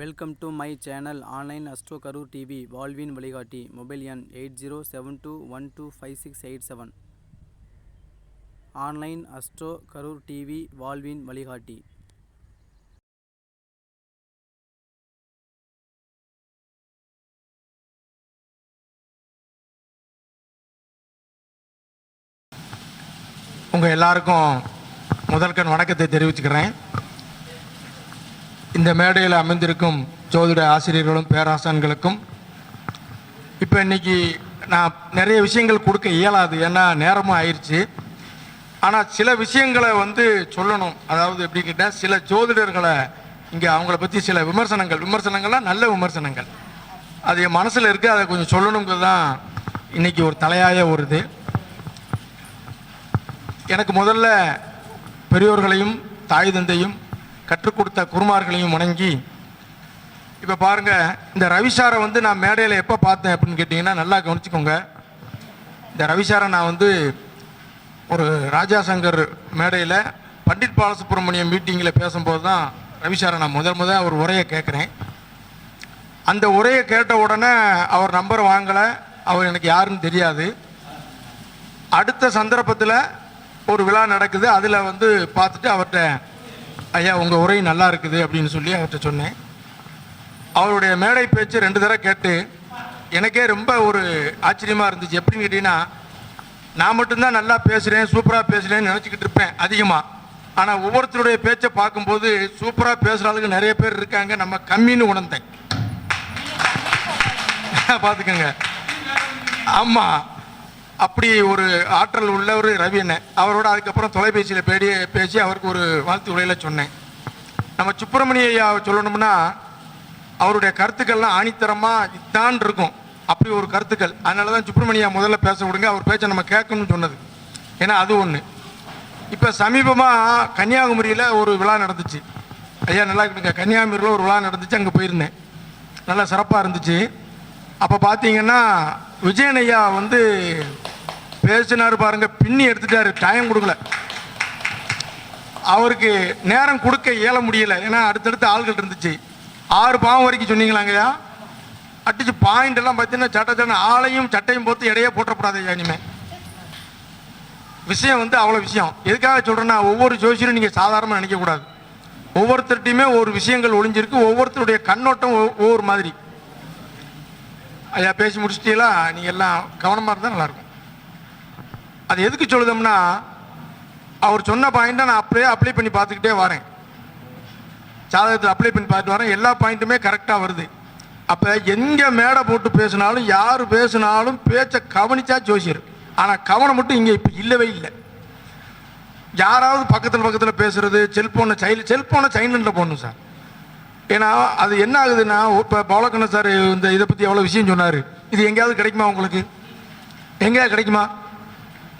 Welcome to my channel online astro Karur TV வாழ்வின் வழிகாட்டி mobile எண் eight zero seven two one two five six eight seven. Online astro Karur TV வாழ்வின் வழிகாட்டி. உங்கள் எல்லாருக்கும் முதல்கண் வணக்கத்தை தெரிவிச்சுக்கிறேன். இந்த மேடையில் அமைந்திருக்கும் ஜோதிட ஆசிரியர்களும் பேராசான்களுக்கும் இப்போ இன்றைக்கி நான் நிறைய விஷயங்கள் கொடுக்க இயலாது ஏன்னா நேரமும் ஆயிடுச்சு ஆனால் சில விஷயங்களை வந்து சொல்லணும். அதாவது எப்படி கேட்டால் சில ஜோதிடர்களை இங்கே அவங்கள பற்றி சில விமர்சனங்கள் விமர்சனங்கள்லாம் நல்ல விமர்சனங்கள். அது என் மனசில் இருக்குது அதை கொஞ்சம் சொல்லணுங்கிறது தான் இன்றைக்கி ஒரு தலையாய ஒரு இது. எனக்கு முதல்ல பெரியோர்களையும் தாய் தந்தையும் கற்றுக் கொடுத்த குருமார்களையும் வணங்கி இப்போ பாருங்கள் இந்த ரவிசாரை வந்து நான் மேடையில் எப்போ பார்த்தேன் அப்படின்னு கேட்டிங்கன்னா நல்லா கவனிச்சுக்கோங்க. இந்த ரவிசாரை நான் வந்து ஒரு ராஜா சங்கர் மேடையில் பண்டிட் பாலசுப்ரமணியம் மீட்டிங்கில் பேசும்போது தான் ரவிசாரை நான் முதல் முதல் அவர் உரையை கேட்குறேன். அந்த உரையை கேட்ட உடனே அவர் நம்பர் வாங்கலை. அவர் எனக்கு யாருன்னு தெரியாது. அடுத்த சந்தர்ப்பத்தில் ஒரு விழா நடக்குது. அதில் வந்து பார்த்துட்டு அவர்கிட்ட ஐயா உங்கள் உரை நல்லா இருக்குது அப்படின்னு சொல்லி அவர்கிட்ட சொன்னேன். அவருடைய மேடை பேச்சு ரெண்டு தடவை கேட்டு எனக்கே ரொம்ப ஒரு ஆச்சரியமாக இருந்துச்சு. எப்படின்னு கேட்டிங்கன்னா நான் மட்டும்தான் நல்லா பேசுகிறேன் சூப்பராக பேசுகிறேன்னு நினச்சிக்கிட்டு இருப்பேன் அதிகமாக ஆனால் ஒவ்வொருத்தருடைய பேச்சை பார்க்கும்போது சூப்பராக பேசுகிற ஆளுங்க நிறைய பேர் இருக்காங்க. நம்ம கம்மின்னு உணர்ந்தேன். பார்த்துக்கோங்க ஆமாம் அப்படி ஒரு ஆற்றல் உள்ளவர் ரவி அண்ணன். அவரோட அதுக்கப்புறம் தொலைபேசியில் பேடி பேசி அவருக்கு ஒரு வாழ்த்து உரையில சொன்னேன். நம்ம சுப்பிரமணிய ஐயா சொல்லணும்னா அவருடைய கருத்துக்கள்லாம் ஆணித்தரமாக இத்தான் இருக்கும். அப்படி ஒரு கருத்துக்கள். அதனால தான் சுப்பிரமணியா முதல்ல பேச விடுங்க. அவர் பேச்சை நம்ம கேட்கணும்னு சொன்னது. ஏன்னா அது ஒன்று இப்போ சமீபமாக கன்னியாகுமரியில் ஒரு விழா நடந்துச்சு. ஐயா நல்லா இருக்குங்க கன்னியாகுமரியில் ஒரு விழா நடந்துச்சு. அங்கே போயிருந்தேன். நல்லா சிறப்பாக இருந்துச்சு. அப்போ பார்த்தீங்கன்னா விஜயன் ஐயா வந்து பேசினார் பாருங்க பின்னி எடுத்துட்டாரு டைம் கொடுக்கல. அவருக்கு நேரம் கொடுக்க இயல முடியல. ஏன்னா அடுத்தடுத்து ஆள்கள் இருந்துச்சு. ஆறு பாவம் வரைக்கும் சொன்னீங்களாங்கய்யா அடிச்சு பாயிண்ட் எல்லாம் பார்த்தீங்கன்னா சட்ட சட்ட ஆளையும் சட்டையும் போட்டு இடையே போட்டப்படாதே ஐயா இனிமே. விஷயம் வந்து அவ்வளோ விஷயம். எதுக்காக சொல்கிறேன்னா ஒவ்வொரு ஜோசியரும் நீங்கள் சாதாரணமாக நினைக்கக்கூடாது. ஒவ்வொருத்தர்ட்டையுமே ஒரு விஷயங்கள் ஒளிஞ்சிருக்கு ஒவ்வொருத்தருடைய கண்ணோட்டம் ஒவ்வொ- ஒவ்வொரு மாதிரி. ஐயா பேசி முடிச்சிட்டீங்களா? நீங்கள் எல்லாம் கவனமாக இருந்தால் நல்லாயிருக்கும். அது எதுக்கு சொல்லுதோம்னா அவர் சொன்ன பாயிண்ட்டை நான் அப்படியே அப்ளை பண்ணி பார்த்துக்கிட்டே வரேன். ஜாதகத்தில் அப்ளை பண்ணி பார்த்துட்டு வரேன். எல்லா பாயிண்ட்டுமே கரெக்டாக வருது. அப்போ எங்கே மேடை போட்டு பேசினாலும் யார் பேசினாலும் பேச்சை கவனிச்சா ஜோசியர். ஆனால் கவனம் மட்டும் இங்கே இப்போ இல்லவே இல்லை. யாராவது பக்கத்தில் பக்கத்தில் பேசுகிறது செல்ஃபோனை சைல் செல்ஃபோனை சைலண்டில் போடணும் சார். ஏன்னா அது என்ன ஆகுதுன்னா இப்போ பவலக்கண்ணன் சார் இந்த இதை பற்றி எவ்வளோ விஷயம் சொன்னார். இது எங்கேயாவது கிடைக்குமா உங்களுக்கு? எங்கேயாவது கிடைக்குமா?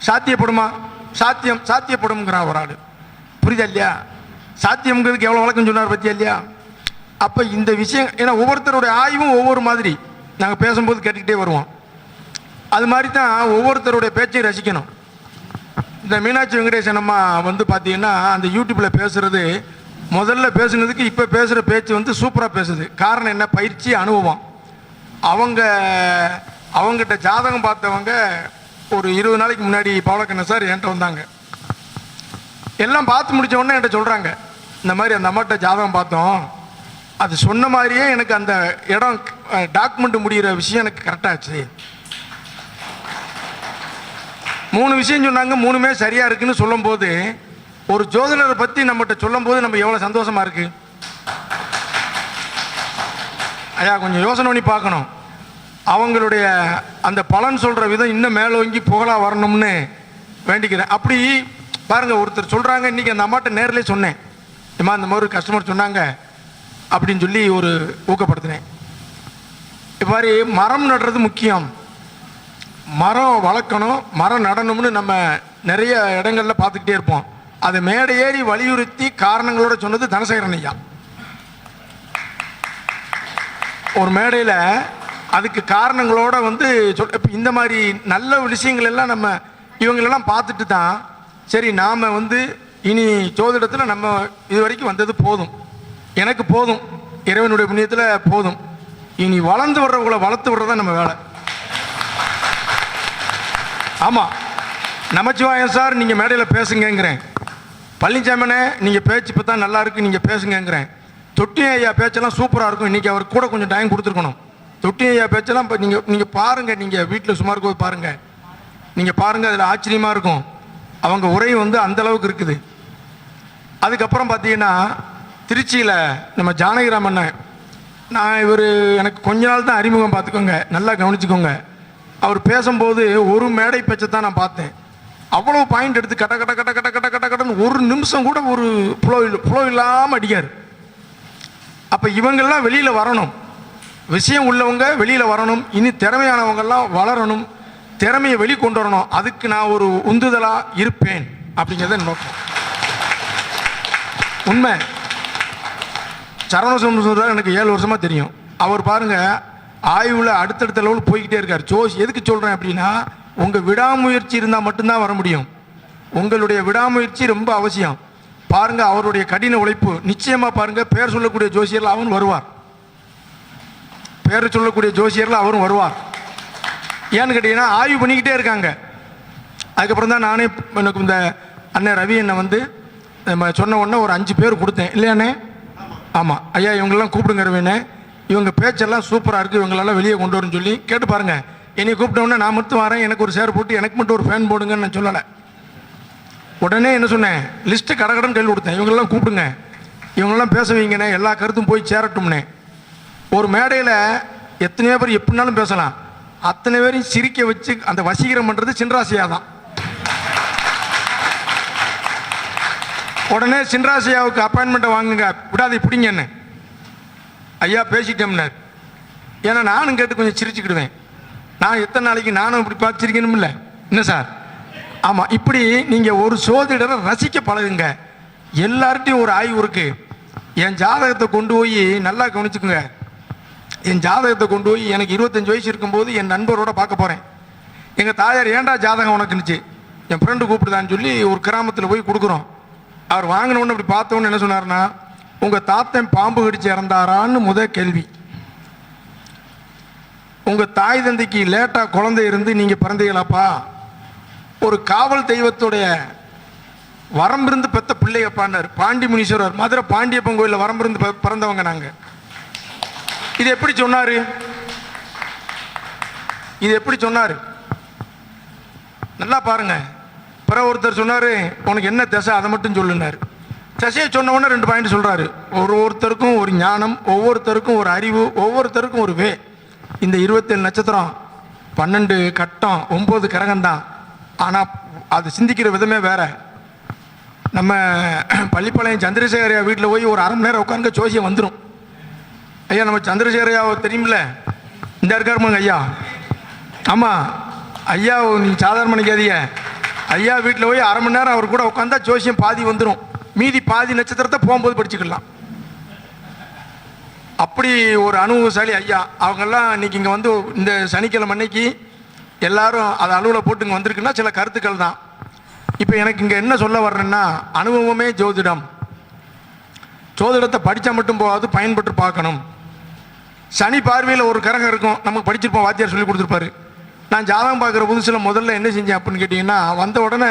சாத்தியப்படுமா? சாத்தியம் சாத்தியப்படும்ங்கிறான் ஒரு ஆள். புரியுதா இல்லையா? சாத்தியம்ங்கிறதுக்கு எவ்வளோ வழக்கம் சொன்னார் பற்றியா இல்லையா? அப்போ இந்த விஷயம் ஏன்னா ஒவ்வொருத்தருடைய ஆய்வும் ஒவ்வொரு மாதிரி. நாங்கள் பேசும்போது கேட்டுக்கிட்டே வருவோம். அது மாதிரி தான் ஒவ்வொருத்தருடைய பேச்சையும் ரசிக்கணும். இந்த மீனாட்சி வெங்கடேசன் அம்மா வந்து பார்த்தீங்கன்னா அந்த யூடியூப்பில் பேசுகிறது முதல்ல பேசுனதுக்கு இப்போ பேசுகிற பேச்சு வந்து சூப்பராக பேசுது. காரணம் என்ன? பயிற்சி அனுபவம். அவங்க அவங்ககிட்ட ஜாதகம் பார்த்தவங்க ஒரு இருபது நாளைக்கு முன்னாடி பவளக்கண்ண சார் என்கிட்ட வந்தாங்க. எல்லாம் பார்த்து முடித்த உடனே என்கிட்ட சொல்கிறாங்க இந்த மாதிரி அந்த அம்மாட்ட ஜாதகம் பார்த்தோம். அது சொன்ன மாதிரியே எனக்கு அந்த இடம் டாக்குமெண்ட் முடிகிற விஷயம் எனக்கு கரெக்டாச்சு மூணு விஷயம் சொன்னாங்க. மூணுமே சரியாக இருக்குன்னு சொல்லும்போது ஒரு ஜோதிடரை பத்தி நம்மகிட்ட சொல்லும் போது நம்ம எவ்வளவு சந்தோஷமா இருக்கு? ஐயா கொஞ்சம் யோசனை பண்ணி பார்க்கணும். அவங்களுடைய அந்த பலன் சொல்ற விதம் இன்னும் மேலோங்கி புகழா வரணும்னு வேண்டிக்கிறேன். அப்படி பாருங்க ஒருத்தர் சொல்றாங்க இன்னைக்கு அந்த அம்மாட்ட நேரிலே சொன்னேன். இம்மா இந்த மாதிரி கஸ்டமர் சொன்னாங்க அப்படின்னு சொல்லி ஒரு ஊக்கப்படுத்தினேன். இது மாதிரி மரம் நடுறது முக்கியம். மரம் வளர்க்கணும் மரம் நடணும்னு நம்ம நிறைய இடங்கள்ல பார்த்துக்கிட்டே இருப்போம். அதை மேடை ஏறி வலியுறுத்தி காரணங்களோட சொன்னது தனசேகரன் ஐயா. ஒரு மேடையில் அதுக்கு காரணங்களோட வந்து சொல் இந்த மாதிரி நல்ல விஷயங்கள் எல்லாம் நம்ம இவங்களெல்லாம் பார்த்துட்டு தான் சரி நாம் வந்து இனி ஜோதிடத்தில் நம்ம இது வரைக்கும் வந்தது போதும். எனக்கு போதும். இறைவனுடைய புண்ணியத்தில் போதும். இனி வளர்ந்து வர்றவங்களை வளர்த்து விடுறது நம்ம வேலை. ஆமாம் நமச்சிவாயம் சார் நீங்கள் மேடையில் பேசுங்கங்கிறேன். பழனிசாமினே நீங்கள் பேச்சு இப்போ தான் நல்லா இருக்கு நீங்கள் பேசுங்கங்கிறேன். தொட்டி ஐயா பேச்செல்லாம் சூப்பராக இருக்கும். இன்றைக்கி அவர் கூட கொஞ்சம் டைம் கொடுத்துருக்கணும். தொட்டி ஐயா பேச்செல்லாம் இப்போ நீங்கள் நீங்கள் பாருங்கள் நீங்கள் வீட்டில் சும்மா இருக்கும் பாருங்கள் நீங்கள் பாருங்கள் அதில் ஆச்சரியமாக இருக்கும். அவங்க உரை வந்து அந்த அளவுக்கு இருக்குது. அதுக்கப்புறம் பார்த்தீங்கன்னா திருச்சியில் நம்ம ஜானகிராம் அண்ணன் நான் இவர் எனக்கு கொஞ்ச நாள் தான் அறிமுகம் பார்த்துக்கோங்க நல்லா கவனிச்சுக்கோங்க. அவர் பேசும்போது ஒரு மேடை பேச்சை தான் நான் பார்த்தேன். அவ்வளோ பாயிண்ட் எடுத்து கட்ட கட்ட கட்ட கட்ட கட்ட கட்ட கட்டன்னு ஒரு நிமிஷம் கூட ஒரு ஃப்ளோ ஃப்ளோ இல்லாமல் அடிக்கார். அப்போ இவங்கெல்லாம் வெளியில் வரணும். விஷயம் உள்ளவங்க வெளியில் வரணும். இனி திறமையானவங்கெல்லாம் வளரணும். திறமையை வெளிக்கொண்டு வரணும் அதுக்கு நான் ஒரு உந்துதலாக இருப்பேன் அப்படிங்கிறத நோக்கம் உண்மை. சரவண சுந்தர் எனக்கு ஏழு வருஷமாக தெரியும். அவர் பாருங்கள் ஆய்வில் அடுத்தடுத்த லெவல் போய்கிட்டே இருக்கார். ஜோஸ் எதுக்கு சொல்கிறேன் அப்படின்னா உங்கள் விடாமுயற்சி இருந்தால் மட்டும்தான் வர முடியும். உங்களுடைய விடாமுயற்சி ரொம்ப அவசியம். பாருங்கள் அவருடைய கடின உழைப்பு. நிச்சயமாக பாருங்கள் பேர் சொல்லக்கூடிய ஜோசியரில் அவன் வருவார். பேர் சொல்லக்கூடிய ஜோசியரில் அவரும் வருவார். ஏன்னு கேட்டிங்கன்னா ஆய்வு பண்ணிக்கிட்டே இருக்காங்க. அதுக்கப்புறம் தான் நானே எனக்கு இந்த அண்ணன் ரவி என்னை வந்து சொன்ன உடனே ஒரு அஞ்சு பேர் கொடுத்தேன். இல்லையாண்ணே? ஆமாம் ஐயா இவங்கெல்லாம் கூப்பிடுங்க ரவிண்ணே. இவங்க பேச்செல்லாம் சூப்பராக இருக்குது இவங்களெல்லாம் வெளியே கொண்டு வரணும்னு சொல்லி கேட்டு பாருங்கள் என்னை கூப்பிட்டவுடனே நான் மட்டும் வரேன். எனக்கு ஒரு சேர் போட்டு எனக்கு மட்டும் ஒரு ஃபேன் போடுங்கன்னு நான் சொல்லலை. உடனே என்ன சொன்னேன்? லிஸ்ட்டு கடகடன் கையில் கொடுத்தேன். இவங்களெல்லாம் கூப்பிடுங்க. இவங்களெல்லாம் பேச வைங்கண்ணே எல்லா கருத்தும் போய் சேரட்டும்னே. ஒரு மேடையில் எத்தனையோ பேர் எப்படினாலும் பேசலாம். அத்தனை பேரையும் சிரிக்க வச்சு அந்த வசீகரம் பண்ணுறது சின்ராசியா தான். உடனே சின்ராசியாவுக்கு அப்பாயின்மெண்ட்டை வாங்குங்க. விடாது பிடிங்கண்ணே ஐயா பேசிட்டோம்னார். ஏன்னா நானும் கேட்டு கொஞ்சம் சிரிச்சுக்கிடுவேன். நான் எத்தனை நாளைக்கு நானும் இப்படி பார்த்து என்ன சார்? ஆமாம் இப்படி நீங்கள் ஒரு சோதிடரை ரசிக்க பழகுங்க. எல்லார்ட்டையும் ஒரு ஆய்வு இருக்குது என் ஜாதகத்தை கொண்டு போய் நல்லா கவனிச்சுக்குங்க. என் ஜாதகத்தை கொண்டு போய் எனக்கு இருபத்தஞ்சி வயசு இருக்கும்போது என் நண்பரோட பார்க்க போகிறேன் எங்கள் தாயார் ஏண்டா ஜாதகம் உனக்குனுச்சு என் ஃப்ரெண்டு கூப்பிடுதான்னு சொல்லி ஒரு கிராமத்தில் போய் கொடுக்குறோம். அவர் வாங்கினோன்னு அப்படி பார்த்தோன்னு என்ன சொன்னார்னா உங்கள் தாத்தன் பாம்பு கடிச்சு இறந்தாரான்னு முத கேள்வி. உங்கள் தாய் தந்தைக்கு லேட்டாக குழந்தை இருந்து நீங்கள் பிறந்தீங்களாப்பா? ஒரு காவல் தெய்வத்துடைய வரம்பிருந்து பெத்த பிள்ளையப்பான்னார் பாண்டி முனீஸ்வரர் மதுரை பாண்டியப்பன் கோயிலில் வரம்பிருந்து பிறந்தவங்க நாங்கள் இது எப்படி சொன்னார்? இது எப்படி சொன்னார்? நல்லா பாருங்க. பிற ஒருத்தர் சொன்னார் உனக்கு என்ன திசை? அதை மட்டும் சொல்லுனார். திசையை சொன்ன ரெண்டு பாயிண்ட் சொல்கிறாரு ஒரு ஒருத்தருக்கும் ஒரு ஞானம் ஒவ்வொருத்தருக்கும் ஒரு அறிவு ஒவ்வொருத்தருக்கும் ஒரு வே இந்த இருபத்தேழு நட்சத்திரம் பன்னெண்டு கட்டம் ஒம்பது கரகம்தான். ஆனால் அது சிந்திக்கிற விதமே வேற. நம்ம பள்ளிப்பாளையம் சந்திரசேகரையா வீட்டில் போய் ஒரு அரை மணி நேரம் உட்காந்து ஜோசியம் வந்துடும் ஐயா நம்ம சந்திரசேகரையாவை தெரியுமில்ல? இந்த இருக்காருமாங்க ஐயா. ஆமாம் ஐயா நீங்கள் சாதாரண மணிக்காதிய ஐயா. வீட்டில் போய் அரை மணி நேரம் அவர் கூட உட்காந்தா ஜோசியம் பாதி வந்துடும் மீதி பாதி நட்சத்திரத்தை போகும்போது படிச்சுக்கலாம். அப்படி ஒரு அனுபவசாலி ஐயா. அவங்கெல்லாம் இன்னைக்கு இங்கே வந்து இந்த சனிக்கிழமை அன்னைக்கு எல்லாரும் அதை அலுவலில் போட்டு இங்கே வந்திருக்குன்னா சில கருத்துக்கள் தான். இப்போ எனக்கு இங்கே என்ன சொல்ல வர்றேன்னா அனுபவமே ஜோதிடம். ஜோதிடத்தை படித்தா மட்டும் போகாது பயன்பட்டு பார்க்கணும். சனி பார்வையில் ஒரு கரகம் இருக்கும். நமக்கு படிச்சிருப்போம் வாத்தியார் சொல்லி கொடுத்துருப்பாரு. நான் ஜாதகம் பார்க்குற புதுசில் முதல்ல என்ன செஞ்சேன் அப்படின்னு கேட்டிங்கன்னா வந்த உடனே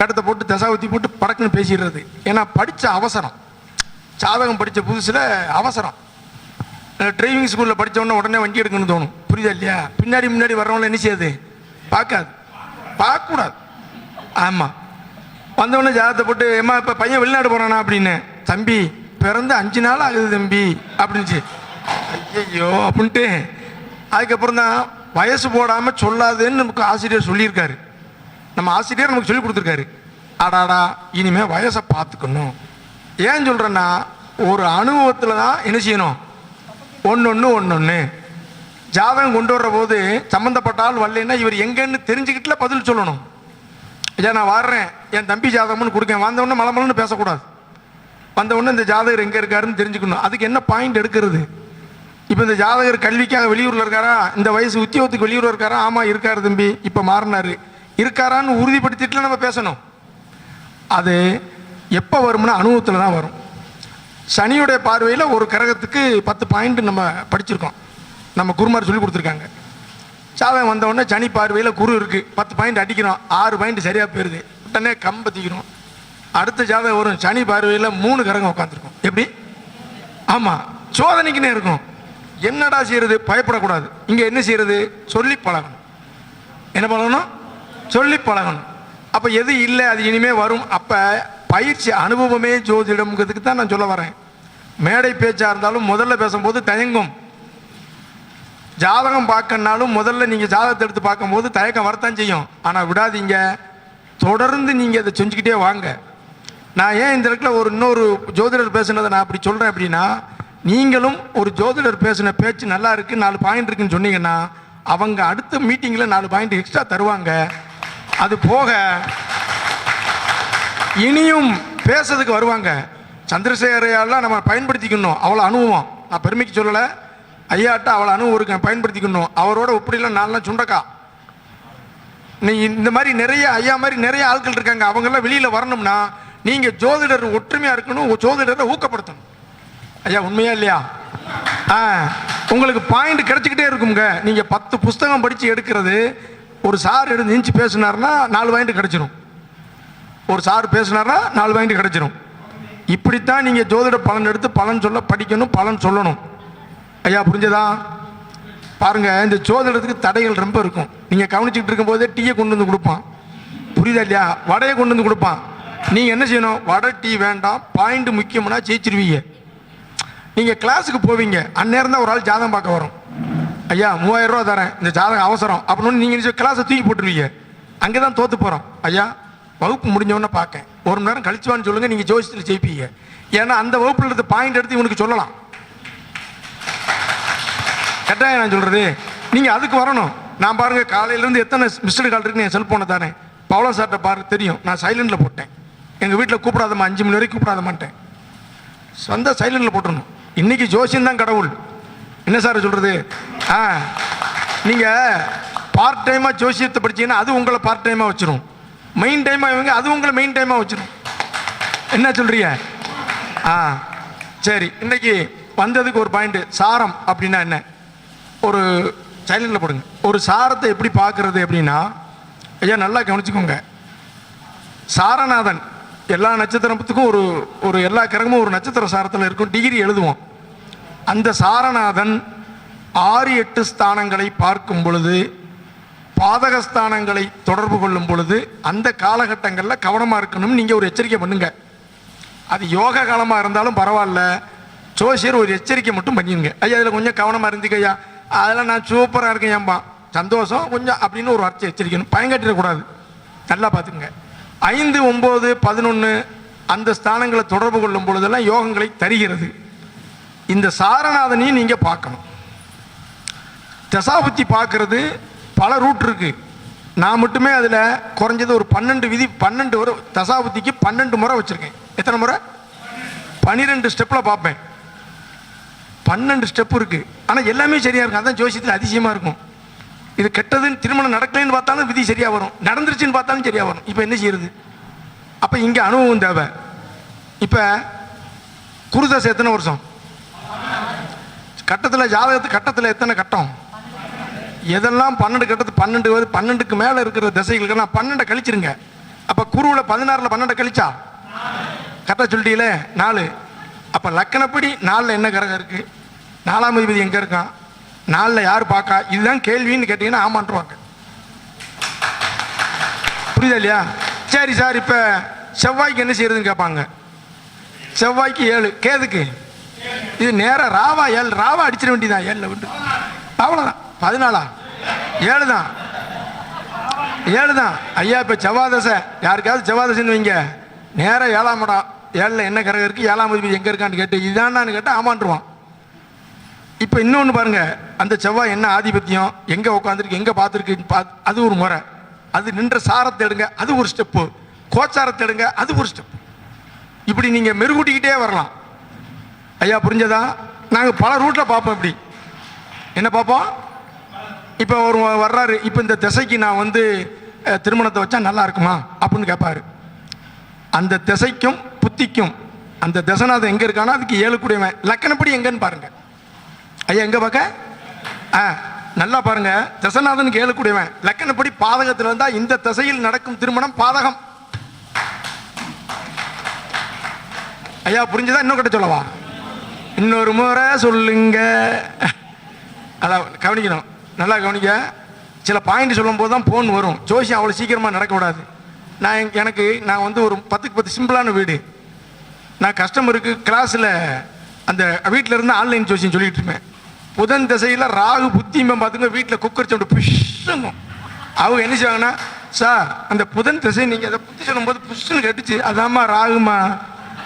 கடத்தை போட்டு தசாவத்தி போட்டு படக்குன்னு பேசிடுறது. ஏன்னா படித்த அவசரம். ஜாதகம் படித்த புதுசில் அவசரம். டிரைவிங் ஸ்கூலில் படித்தவொடனே உடனே வண்டி எடுக்கணும்னு தோணும். புரியுதா இல்லையா? பின்னாடி முன்னாடி வர்றவங்கள என்ன செய்யாது? பார்க்காது. பார்க்கக்கூடாது. ஆமாம் வந்தவொடனே ஜாதகத்தை போட்டு ஏம்மா இப்போ பையன் வெளிநாடு போகிறானா அப்படின்னு. தம்பி பிறந்து அஞ்சு நாள் ஆகுது தம்பி. அப்படின்ச்சு ஐயோ அப்படின்ட்டு. அதுக்கப்புறம் தான் வயசு போடாமல் சொல்லாதுன்னு நமக்கு ஆசிரியர் சொல்லியிருக்காரு. நம்ம ஆசிரியர் நமக்கு சொல்லி கொடுத்துருக்காரு. ஆடாடா இனிமேல் வயசை பார்த்துக்கணும். ஏன் சொல்கிறேன்னா ஒரு அனுபவத்தில் தான் என்ன செய்யணும்? ஒன்று ஒன்று ஒன்று ஒன்று ஜாதகம் கொண்டு வர்ற போது சம்மந்தப்பட்ட ஆள் வரலைன்னா இவர் எங்கேன்னு தெரிஞ்சுக்கிட்டுல பதில் சொல்லணும். ஐயா நான் வாடுறேன் என் தம்பி ஜாதகம்னு கொடுக்கேன் வந்தவொடனே மலமலன்னு பேசக்கூடாது. வந்தவொடனே இந்த ஜாதகர் எங்கே இருக்காருன்னு தெரிஞ்சுக்கணும். அதுக்கு என்ன பாயிண்ட் எடுக்கிறது? இப்போ இந்த ஜாதகர் கல்விக்காக வெளியூரில் இருக்காரா? இந்த வயசு உத்தியோகத்துக்கு வெளியூரில் இருக்காரா? ஆமாம் இருக்கார் தம்பி. இப்போ மாறினார். இருக்காரான்னு உறுதிப்படுத்திட்டுல நம்ம பேசணும். அது எப்போ வரும்னா அனுபவத்தில் தான் வரும். சனியுடைய பார்வையில் ஒரு கிரகத்துக்கு பத்து பாயிண்ட் நம்ம படிச்சிருக்கோம். நம்ம குருமார் சொல்லி கொடுத்துருக்காங்க. சாதகம் வந்தவுடனே சனி பார்வையில் குரு இருக்குது பத்து பாயிண்ட் அடிக்கிறோம். ஆறு பாயிண்ட் சரியாக போயிடுது உடனே கம்பத்திக்கிறோம் அடுத்த ஜாதகம் வரும். சனி பார்வையில் மூணு கிரகம் உட்காந்துருக்கும் எப்படி? ஆமாம் சோதனைக்குன்னே இருக்கும். என்னடா செய்கிறது பயப்படக்கூடாது. இங்கே என்ன செய்யறது? சொல்லி பழகணும். என்ன பழகணும் சொல்லி பழகணும். அப்போ எது இல்லை அது இனிமேல் வரும். அப்போ பயிற்சி அனுபவமே ஜோதிடம்ங்கிறதுக்கு தான் நான் சொல்ல வரேன். மேடை பேச்சாக இருந்தாலும் முதல்ல பேசும்போது தயங்கும். ஜாதகம் பார்க்கனாலும் முதல்ல நீங்கள் ஜாதகத்தை எடுத்து பார்க்கும்போது தயக்கம் வரத்தான் செய்யும். ஆனால் விடாதீங்க. தொடர்ந்து நீங்கள் அதை செஞ்சுக்கிட்டே வாங்க. நான் ஏன் இந்த இடத்துல ஒரு இன்னொரு ஜோதிடர் பேசுனதை நான் அப்படி சொல்கிறேன் அப்படின்னா நீங்களும் ஒரு ஜோதிடர் பேசின பேச்சு நல்லா இருக்குது நாலு பாயிண்ட் இருக்குன்னு சொன்னீங்கன்னா அவங்க அடுத்த மீட்டிங்கில் நாலு பாயிண்ட் எக்ஸ்ட்ரா தருவாங்க. அது போக இனியும் பேசுறதுக்கு வருவாங்க. சந்திரசேகரையெல்லாம் நம்ம பயன்படுத்திக்கணும். அவ்வளோ அனுபவம் நான் பெருமைக்கு சொல்லலை. ஐயாட்ட அவ்வளோ அனுபவம் இருக்கேன் பயன்படுத்திக்கணும். அவரோட இப்படிலாம் நான்லாம் சுண்டக்கா. நீ இந்த மாதிரி நிறைய ஐயா மாதிரி நிறைய ஆட்கள் இருக்காங்க. அவங்கெல்லாம் வெளியில் வரணும்னா நீங்கள் ஜோதிடர் ஒற்றுமையாக இருக்கணும். ஜோதிடரை ஊக்கப்படுத்தணும். ஐயா உண்மையா இல்லையா? ஆ உங்களுக்கு பாயிண்ட் கிடைச்சிக்கிட்டே இருக்குங்க. நீங்கள் பத்து புஸ்தகம் படித்து எடுக்கிறது ஒரு சார் எடுத்து நினச்சி பேசினார்னா நாலு பாயிண்ட் கிடச்சிரும். ஒரு சார் பேசினார்னா நாலு பாயிண்ட் கிடச்சிரும். இப்படித்தான் நீங்கள் ஜோதிட பலன் எடுத்து பலன் சொல்ல படிக்கணும் பலன் சொல்லணும். ஐயா புரிஞ்சதா? பாருங்கள் இந்த ஜோதிடத்துக்கு தடைகள் ரொம்ப இருக்கும். நீங்கள் கவனிச்சுக்கிட்டு இருக்கும்போதே டீயை கொண்டு வந்து கொடுப்பான். புரியுதா இல்லையா? வடையை கொண்டு வந்து கொடுப்பான். நீங்கள் என்ன செய்யணும்? வடை டீ வேண்டாம். பாயிண்ட் முக்கியம்னா ஜெயிச்சிருவீங்க. நீங்கள் கிளாஸுக்கு போவீங்க. அந்நேரம் தான் ஒரு ஆள் ஜாதகம் பார்க்க வரும். ஐயா மூவாயிரம் ரூபா தரேன். இந்த ஜாதகம் அவசரம். அப்படின்னு நீங்கள் கிளாஸை தூக்கி போட்டுருவீங்க. அங்கே தான் தோற்று போகிறோம் ஐயா வகுப்பு முடிஞ்சவொடனே பார்க்கேன். ஒரு மணி நேரம் கழிச்சுவான்னு சொல்லுங்கள் நீங்கள் ஜோசியத்தில் ஜெயிப்பீங்க. ஏன்னா அந்த வகுப்பில் இருந்த பாயிண்ட் எடுத்து இவனுக்கு சொல்லலாம். கட்டாயம் நான் சொல்கிறது நீங்கள் அதுக்கு வரணும். நான் பாருங்கள் காலையிலேருந்து எத்தனை மிஸ்டு கால் இருக்குன்னு என் செல்ஃபோனை தானே. பவள சார்ட்ட பாரு தெரியும். நான் சைலண்டில் போட்டேன். எங்கள் வீட்டில் கூப்பிடாதம்மா அஞ்சு மணி வரைக்கும் கூப்பிடாத மாட்டேன் சொந்த சைலண்டில் போட்டுருணும் இன்னைக்கு ஜோசியம் தான் கடவுள். என்ன சார் சொல்கிறது ஆ நீங்கள் பார்ட் டைமாக ஜோசியத்தை படிச்சீங்கன்னா அது உங்களை பார்ட் டைமாக வச்சிரும். மெயின் டைமாக இவங்க அது உங்களை மெயின் டைமாக வச்சிடும் என்ன சொல்கிறீங்க ஆ சரி இன்றைக்கி வந்ததுக்கு ஒரு பாயிண்ட்டு சாரம் அப்படின்னா என்ன? ஒரு சைலண்டில் போடுங்க. ஒரு சாரத்தை எப்படி பார்க்குறது அப்படின்னா ஐயா நல்லா கவனிச்சுக்கோங்க. சாரநாதன் எல்லா நட்சத்திரத்துக்கும் ஒரு ஒரு எல்லா கிரகமும் ஒரு நட்சத்திர சாரத்தில் இருக்கும். டிகிரி எழுதுவோம். அந்த சாரநாதன் ஆறு எட்டு ஸ்தானங்களை பார்க்கும் பொழுது பாதகஸ்தானங்களை தொடர்பு கொள்ளும் பொழுது அந்த காலகட்டங்களில் கவனமாக இருக்கணும்னு நீங்கள் ஒரு எச்சரிக்கை பண்ணுங்க. அது யோக காலமாக இருந்தாலும் பரவாயில்ல. ஜோசியர் ஒரு எச்சரிக்கை மட்டும் பண்ணிடுங்க ஐயா அதில் கொஞ்சம் கவனமாக இருந்துக்க ஐயா. அதெல்லாம் நான் சூப்பராக இருக்கேன் ஏன்பா. சந்தோஷம் கொஞ்சம் அப்படின்னு ஒரு வார்த்தை எச்சரிக்கணும். பயங்கட்டிடக்கூடாது நல்லா பார்த்துங்க ஐந்து ஒம்பது பதினொன்று அந்த ஸ்தானங்களை தொடர்பு கொள்ளும் பொழுதெல்லாம் யோகங்களை தருகிறது. இந்த சாரநாதனையும் நீங்கள் பார்க்கணும். தசாபுத்தி பார்க்கறது பல ரூட் இருக்குது நான் மட்டுமே அதில் குறைஞ்சது ஒரு பன்னெண்டு விதி பன்னெண்டு வரை தசாபுத்திக்கு பன்னெண்டு முறை வச்சுருக்கேன். எத்தனை முறை? பன்னிரெண்டு ஸ்டெப்பில் பார்ப்பேன். பன்னெண்டு ஸ்டெப் இருக்குது ஆனால் எல்லாமே சரியாக இருக்கும். அதான் ஜோசியத்தில் அதிசயமாக இருக்கும். இது கெட்டதுன்னு திருமணம் நடக்கலைன்னு பார்த்தாலும் விதி சரியாக வரும். நடந்துருச்சுன்னு பார்த்தாலும் சரியாக வரும். இப்போ என்ன செய்யறது? அப்போ இங்கே அனுபவம் தேவை. இப்போ குருதசை எத்தனை வருஷம்? கட்டத்தில் ஜாதகத்து கட்டத்தில் எத்தனை கட்டம்? எதெல்லாம் பன்னெண்டு கட்டத்து பன்னெண்டு வருது பன்னெண்டுக்கு மேலே இருக்கிற திசைகளுக்கெல்லாம் பன்னெண்டை கழிச்சிருங்க. அப்போ குருவில் பதினாறில் பன்னெண்டை கழிச்சா? கரெக்டாக சொல்லிட்டீங்களே நாலு. அப்போ லக்கணப்படி நாலில் என்ன கிரகம் இருக்குது நாலாம் அதிபதி எங்கே இருக்கான்? நாளில் யார் பார்க்கா இதுதான் கேள்வின்னு கேட்டிங்கன்னா ஆமான்ட்டுருவாங்க புரியுதா இல்லையா? சரி சார் இப்போ செவ்வாய்க்கு என்ன செய்யறதுன்னு கேட்பாங்க செவ்வாய்க்கு ஏழு. கேதுக்கு இது நேராக ராவா ஏழு. ராவா அடிச்சிட வேண்டியதான் ஏழில் விட்டு அவ்வளோதான் பதினாலா? ஏழு தான் ஏழு தான் ஐயா இப்போ செவ்வாதசை. யாருக்காவது செவ்வாதசைன்னு வைங்க. நேராக ஏழாம் இடம். ஏழில் என்ன கிரகம் இருக்குது ஏழாம் அதிபதி எங்கே இருக்கான்னு கேட்டு இதான்னு கேட்டால் ஆமான்ட்டுருவான் இப்போ இன்னொன்று பாருங்க. அந்த செவ்வாய் என்ன ஆதிபத்தியம்? எங்கே உட்காந்துருக்கு எங்கே பார்த்துருக்கு பா அது ஒரு முறை. அது நின்ற சாரத்தை எடுங்க. அது ஒரு ஸ்டெப்பு கோச்சாரத்தை எடுங்க. அது ஒரு ஸ்டெப் இப்படி நீங்கள் மெருகூட்டிக்கிட்டே வரலாம். ஐயா புரிஞ்சதா? நாங்கள் பல ரூட்டில் பார்ப்போம் இப்படி. என்ன பார்ப்போம்? இப்போ ஒரு வர்றாரு இப்போ இந்த திசைக்கு நான் வந்து திருமணத்தை வச்சா நல்லா இருக்குமா? அப்படின்னு கேட்பார் அந்த திசைக்கும் புத்திக்கும் அந்த தசநாதன் எங்கே இருக்கானோ அதுக்கு ஏழு கூடியவன். லக்கணப்படி எங்கன்னு பாருங்க. ஐயா எங்கே பார்க்க ஆ நல்லா பாருங்க. தசநாதனுக்கு ஏழு கூடியவன். லக்கணப்படி பாதகத்தில் இருந்தால் இந்த திசையில் நடக்கும் திருமணம் பாதகம். ஐயா புரிஞ்சுதா? இன்னும் கிட்ட சொல்லவா? இன்னொரு முறை சொல்லுங்க. அதான் கவனிக்கணும். நல்லா கவனிக்க சில பாயிண்ட் சொல்லும் போது தான் ஃபோன் வரும். ஜோசியம் அவ்வளோ சீக்கிரமாக நடக்கக்கூடாது. நான் எனக்கு நான் வந்து ஒரு பத்துக்கு பத்து சிம்பிளான வீடு. நான் கஸ்டமருக்கு கிளாஸில் அந்த வீட்டில் இருந்து ஆன்லைன் ஜோசியம் சொல்லிகிட்டு இருப்பேன். புதன் திசையில் ராகு புத்தியுமே பார்த்துங்க வீட்டில் குக்கர் சவுண்டு புஷ்ஷுங்கும். அவங்க என்ன செய்வாங்கன்னா சார் அந்த புதன் திசை நீங்கள் அதை புத்தி சொல்லும்போது புஷ்ஷுன்னு கட்டுச்சு. அதாம்மா ராகுமா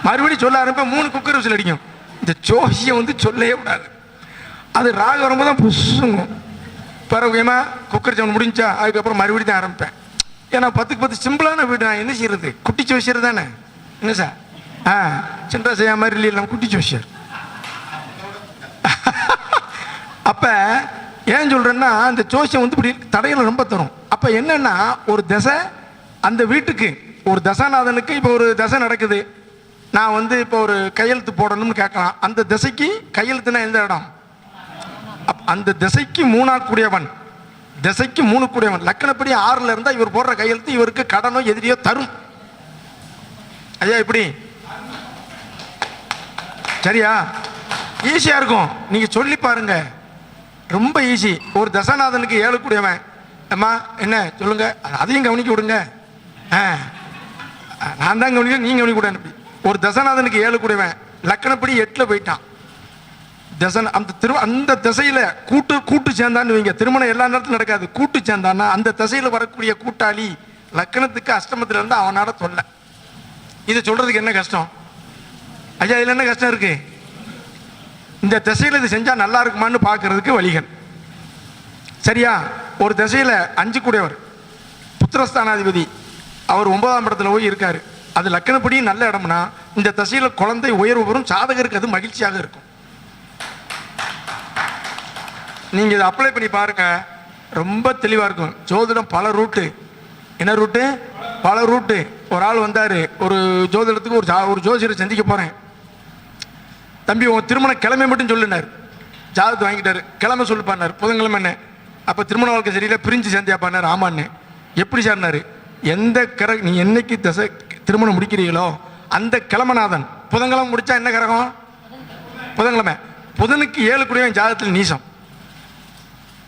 மறுபடியும் சொல்ல ஆரம்பிப்பேன் மூணு குக்கர் விசில் அடிக்கும். இந்த ஜோசியம் வந்து சொல்லவே கூடாது. அது ராகு வரும்போது தான் புஷ்ஷுங்கும். பிறகுமா குக்கர் சவுண்ட் முடிஞ்சா அதுக்கப்புறம் மறுபடியும் தான் ஆரம்பிப்பேன். ஏன்னா பத்துக்கு பத்து சிம்பிளான வீடு. நான் என்ன செய்யறது? குட்டி ஜோசியர் தானே? என்ன சார்? ஆ சின்ன செய்ய மாதிரி இல்லை நம்ம குட்டி ஜோசியர் அப்போ ஏன் சொல்கிறேன்னா அந்த ஜோசியம் வந்து இப்படி தடைகள் ரொம்ப தரும். அப்போ என்னென்னா ஒரு தசை அந்த வீட்டுக்கு ஒரு தசாநாதனுக்கு இப்போ ஒரு தசை நடக்குது. நான் வந்து இப்போ ஒரு கையெழுத்து போடணும்னு கேட்கலாம். அந்த திசைக்கு கையெழுத்துனா எந்த இடம்? அந்த திசைக்கு மூணா கூடியவன் திசைக்கு மூணு கூடியவன் லக்கணப்படி ஆறுல இருந்தா இவர் போடுற கையெழுத்து இவருக்கு கடனோ எதிரியோ தரும். ஐயா இப்படி. சரியா? ஈஸியா இருக்கும். நீங்க சொல்லி பாருங்க. ரொம்ப ஈஸி ஒரு தசநாதனுக்கு ஏழு கூடியவன் அம்மா என்ன? சொல்லுங்க. அதையும் கவனிக்க விடுங்க. ஆ. நான் தான் கவனிக்க நீங்க கவனிக்க விட ஒரு தசநாதனுக்கு ஏழு கூடியவன் லக்கணப்படி எட்டுல போயிட்டான். திசன் அந்த திரு அந்த திசையில் கூட்டு கூட்டு சேர்ந்தான்னு வைங்க. திருமணம் எல்லா நேரத்திலும் நடக்காது. கூட்டு சேர்ந்தான்னா அந்த திசையில் வரக்கூடிய கூட்டாளி லக்கணத்துக்கு அஷ்டமத்தில் இருந்து அவனால தொல்லை. இதை சொல்கிறதுக்கு என்ன கஷ்டம்? ஐயா இதில் என்ன கஷ்டம் இருக்குது இந்த திசையில் இது செஞ்சால் நல்லா இருக்குமான்னு பார்க்கறதுக்கு வழிகள். சரியா? ஒரு திசையில் அஞ்சு கூடியவர். புத்திரஸ்தானாதிபதி. அவர் ஒன்பதாம் இடத்துல போய் இருக்கார். அது லக்கணப்படி நல்ல இடம்னா இந்த திசையில் குழந்தை உயர்வு பெறும் சாதகருக்கு அது மகிழ்ச்சியாக இருக்கும். நீங்கள் இதை அப்ளை பண்ணி பாருங்க. ரொம்ப தெளிவாக இருக்கும். ஜோதிடம் பல ரூட்டு என்ன ரூட்டு பல ரூட்டு ஒரு ஆள் வந்தார். ஒரு ஜோதிடத்துக்கு ஒரு ஜா- ஒரு ஜோசியரை சந்திக்க போகிறேன் தம்பி உன் திருமணம் கிழமை மட்டும் சொல்லுனார். ஜாதகத்தை வாங்கிட்டார். கிழமை சொல்லுப்பானார் புதன்கிழமை என்ன? அப்போ திருமண வாழ்க்கை சரியில்லை. பிரிஞ்சு சேர்ந்தியாப்பானார் ஆமான்னு. எப்படி சார்னார் எந்த கிர நீ என்னைக்கு தசை திருமணம் முடிக்கிறீங்களோ அந்த கிழமநாதன். புதன்கிழமை முடித்தா என்ன கிரகம்? புதன்கிழமை. புதனுக்கு ஏழு குடியும் ஜாதகத்தில் நீசம்.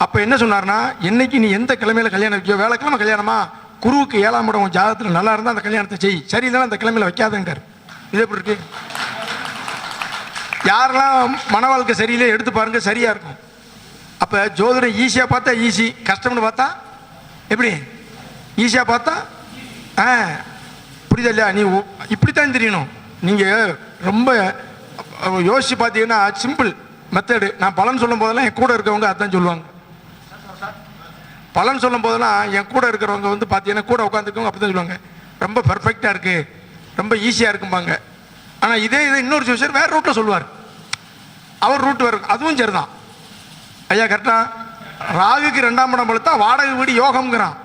அப்போ என்ன சொன்னார்னா என்னைக்கு நீ எந்த கிழமையில கல்யாணம் வைக்கியோ வேலைக்கிழமை கல்யாணமா? குருவுக்கு ஏழாம் இடம் ஜாதகத்தில் நல்லா இருந்தால் அந்த கல்யாணத்தை செய். சரியில்லைன்னா அந்த கிழமையில வைக்காதேன்றார் இது எப்படி இருக்கு? யாரெல்லாம் மன வாழ்க்கை சரியில்லை எடுத்து பாருங்க சரியா இருக்கும். அப்ப ஜோதிடம் ஈஸியா பார்த்தா ஈஸி கஷ்டம்னு பார்த்தா எப்படி? ஈஸியா பார்த்தா ஆ புரியுதா இல்லையா? நீ இப்படித்தான் தெரியணும். நீங்க ரொம்ப யோசித்து யோசிச்சு பார்த்தீங்கன்னா சிம்பிள் மெத்தடு நான் பலன் சொல்லும் போதெல்லாம் என் கூட இருக்கவங்க அதான் சொல்லுவாங்க. பலன் சொல்லும் போதெல்லாம் என் கூட இருக்கிறவங்க வந்து பார்த்தீங்கன்னா கூட உட்காந்துருக்கவங்க அப்படி தான் சொல்லுவாங்க. ரொம்ப பர்ஃபெக்டாக இருக்குது ரொம்ப ஈஸியாக இருக்கும்பாங்க. ஆனால் இதே இதை இன்னொரு சிவசர் வேறு ரூட்டில் சொல்லுவார். அவர் ரூட் வரும் அதுவும் சரி தான் ஐயா கரெக்டாக ராகுக்கு ரெண்டாம் இடம் பழுத்தா வாடகை வீடு யோகம்ங்கிறான்.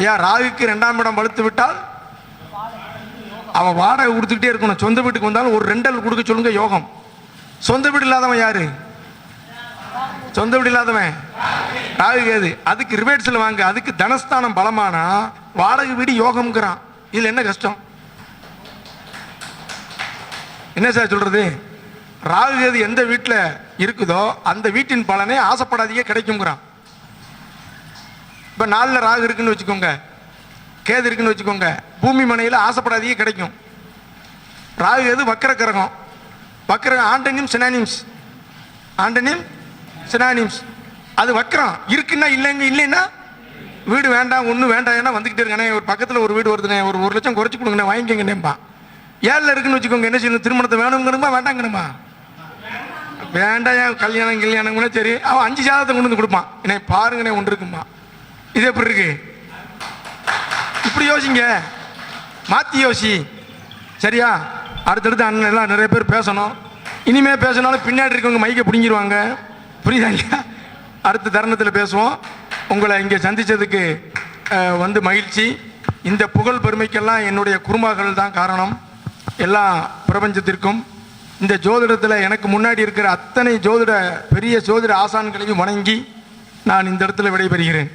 ஐயா ராகுக்கு ரெண்டாம் இடம் பழுத்து விட்டால் அவன் வாடகை கொடுத்துக்கிட்டே இருக்கணும். சொந்த வீட்டுக்கு வந்தாலும் ஒரு ரெண்டல் கொடுக்க சொல்லுங்க யோகம். சொந்த வீடு இல்லாதவன் யாரு? சொந்த வீடு இல்லாதவன் ராகு கேது அதுக்கு ரிவேட்ஸில் வாங்க. அதுக்கு தனஸ்தானம் பலமானா வாடகை வீடு யோகம்ங்கிறான். இதுல என்ன கஷ்டம்? என்ன சார் சொல்றது? ராகு கேது எந்த வீட்டில் இருக்குதோ அந்த வீட்டின் பலனே ஆசைப்படாதீங்க கிடைக்குங்கிறான் இப்போ நாளில் ராகு இருக்குன்னு வச்சுக்கோங்க. கேது இருக்குன்னு வச்சுக்கோங்க. பூமி மனையில் ஆசைப்படாதீங்க கிடைக்கும். ராகு கேது வக்கர கிரகம் வக்கர ஆண்டனியம் சினானிம்ஸ் ஆண்டனியம் சினானிம்ஸ் அது வைக்கிறான் இருக்குன்னா இல்லைங்க இல்லைன்னா வீடு வேண்டாம் ஒன்றும் வேண்டாம் ஏன்னா வந்துக்கிட்டே இருக்கண்ணே ஒரு பக்கத்தில் ஒரு வீடு வருதுண்ணே ஒரு ஒரு லட்சம் குறைச்சி கொடுங்கண்ணே வாங்கிக்கங்கண்ணேம்பா. ஏழில் இருக்குன்னு வச்சுக்கோங்க என்ன செய்யணும்? திருமணத்தை வேணுங்கணுமா வேண்டாங்கணுமா? வேண்டாம் ஏன் கல்யாணம் கல்யாணம்னா சரி. அவன் அஞ்சு ஜாதகத்தை கொண்டு வந்து கொடுப்பான். என்னை பாருங்கண்ணே ஒன்று இருக்குமா? இது எப்படி இருக்கு? இப்படி யோசிங்க. மாத்தி யோசி. சரியா? அடுத்தடுத்து அண்ணன் எல்லாம் நிறைய பேர் பேசணும். இனிமே பேசினாலும் பின்னாடி இருக்கவங்க மைக்கை பிடிங்கிடுவாங்க புரியுதா புரியுதாங்க அடுத்த தருணத்தில் பேசுவோம். உங்களை இங்கே சந்தித்ததுக்கு வந்து மகிழ்ச்சி. இந்த புகழ் பெருமைக்கெல்லாம் என்னுடைய குருமகள் தான் காரணம். எல்லா பிரபஞ்சத்திற்கும். இந்த ஜோதிடத்தில் எனக்கு முன்னாடி இருக்கிற அத்தனை ஜோதிட பெரிய ஜோதிட ஆசான்களையும் வணங்கி நான் இந்த இடத்துல விடைபெறுகிறேன்.